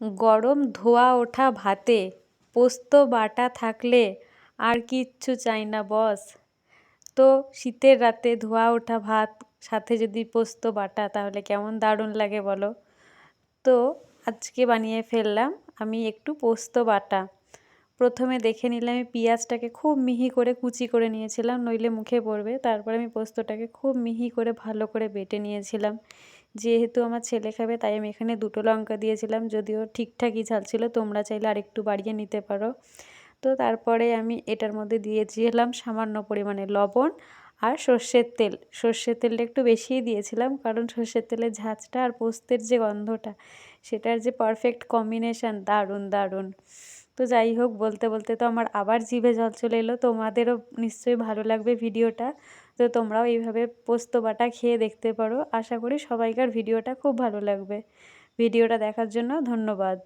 গরম ধোয়া ওঠা ভাতে পোস্ত বাটা থাকলে আর কিচ্ছু চাই না, বস। তো শীতের রাতে ধোয়া ওঠা ভাত সাথে যদি পোস্ত বাটা, তাহলে কেমন দারুণ লাগে বলো? তো আজকে বানিয়ে ফেললাম আমি একটু পোস্ত বাটা। প্রথমে দেখে নিলাম আমি পেঁয়াজটাকে খুব মিহি করে কুচি করে নিয়েছিলাম, নইলে মুখে পড়বে। তারপরে আমি পোস্তটাকে খুব মিহি করে ভালো করে বেটে নিয়েছিলাম। যেহেতু আমার ছেলে খাবে, তাই আমি এখানে দুটো লঙ্কা দিয়েছিলাম, যদিও ঠিকঠাকই ঝাল ছিল তোমরা চাইলে আরেকটু বাড়িয়ে নিতে পারো। তো তারপরে আমি এটার মধ্যে দিয়েছিলাম সামান্য পরিমাণে লবণ আর সর্ষের তেল। সর্ষের তেলটা একটু বেশিই দিয়েছিলাম, কারণ সর্ষের তেলের ঝাঁঝটা আর পোস্তের যে গন্ধটা, সেটার যে পারফেক্ট কম্বিনেশান দারুণ দারুণ। তো যাই হোক, বলতে বলতে তো আমার আবার জিভে জল চলে এলো। তোমাদেরও নিশ্চয়ই ভালো লাগবে ভিডিওটা। তো তোমরাও এইভাবে পোস্ত বাটা খেয়ে দেখতে পারো। আশা করি সবাইকার ভিডিওটা খুব ভালো লাগবে। ভিডিওটা দেখার জন্য ধন্যবাদ।